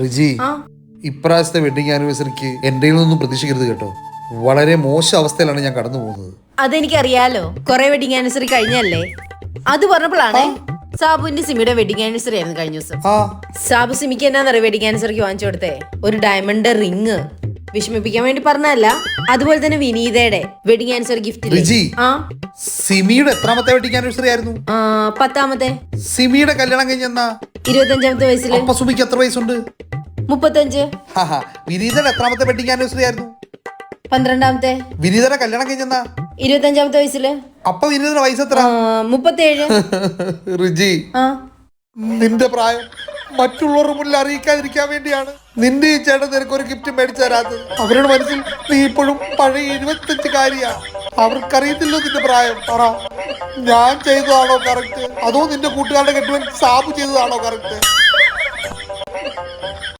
റിജി ഇപ്രാവശ്യത്തെ വെഡിങ് ആനിവേഴ്സറിക്ക് എന്റെ ഒന്നും പ്രതീക്ഷിക്കരുത് കേട്ടോ. വളരെ മോശം അവസ്ഥയിലാണ് ഞാൻ കടന്നു പോകുന്നത്. അതെനിക്കറിയാലോ കൊറേ വെഡിങ് ആനിവേഴ്സറി കഴിഞ്ഞല്ലേ? അത് പറഞ്ഞപ്പോഴാണ് സാബുവിന്റെ സിമിയുടെ വെഡിങ് ആനിവേഴ്സറി ആയിരുന്നു കഴിഞ്ഞ ദിവസം. ആ. സാബു സിമിക്ക് എന്നാന്നറിയോ വെഡിങ് ആനിവേഴ്സറിക്ക് വാങ്ങിച്ചു കൊടുത്തേ? ഒരു ഡയമണ്ട് റിങ് വിഷമിപ്പിക്കാൻ വേണ്ടി പറഞ്ഞല്ല അതുപോലെ തന്നെ വിനീതയുടെ വെഡിങ് ആനിവേഴ്സറി ഗിഫ്റ്റ് റിജി ആ. സിമിയുടെ എത്രാമത്തെ വെഡിങ് ആനിവേഴ്സറി ആയിരുന്നു? ആ, പത്താമത്തെ. സിമിയുടെ കല്യാണം കഴിഞ്ഞെന്നാ? ഇരുപത്തഞ്ചാമത്തെ വയസ്സിൽ അപ്പൊ സുമിക്ക് എത്ര വയസ്സുണ്ട്? മുപ്പത്തഞ്ച്. ഹാഹാ വിനീതയുടെ എത്രാമത്തെ വെഡിങ് ആനിവേഴ്സറി ആയിരുന്നു പന്ത്രണ്ടാമത്തെ. വിനീതയുടെ കല്യാണം കഴിഞ്ഞെന്നാ? ഇരുപത്തഞ്ചാമത്തെ വയസ്സിൽ. അപ്പൊ വിനീതയുടെ വയസ്സ് എത്ര? മുപ്പത്തേഴ്. റിജി നിന്റെ പ്രായം മറ്റുള്ളവരുടെ മുന്നിൽ അറിയിക്കാതിരിക്കാൻ വേണ്ടിയാണ് നിന്റെ ഈ ചേട്ടൻ നിനക്ക് ഒരു ഗിഫ്റ്റ് മേടിച്ചു തരാത്തത്. അവരുടെ മനസ്സിൽ നീ ഇപ്പോഴും പഴയ ഇരുപത്തഞ്ചുകാരിയാ അവർക്കറിയത്തില്ലോ നിന്റെ പ്രായം. പറ. ഞാൻ ചെയ്തതാണോ കറക്റ്റ് അതോ നിന്റെ കൂട്ടുകാരുടെ കെട്ടുവൻ സാബു ചെയ്തതാണോ കറക്റ്റ്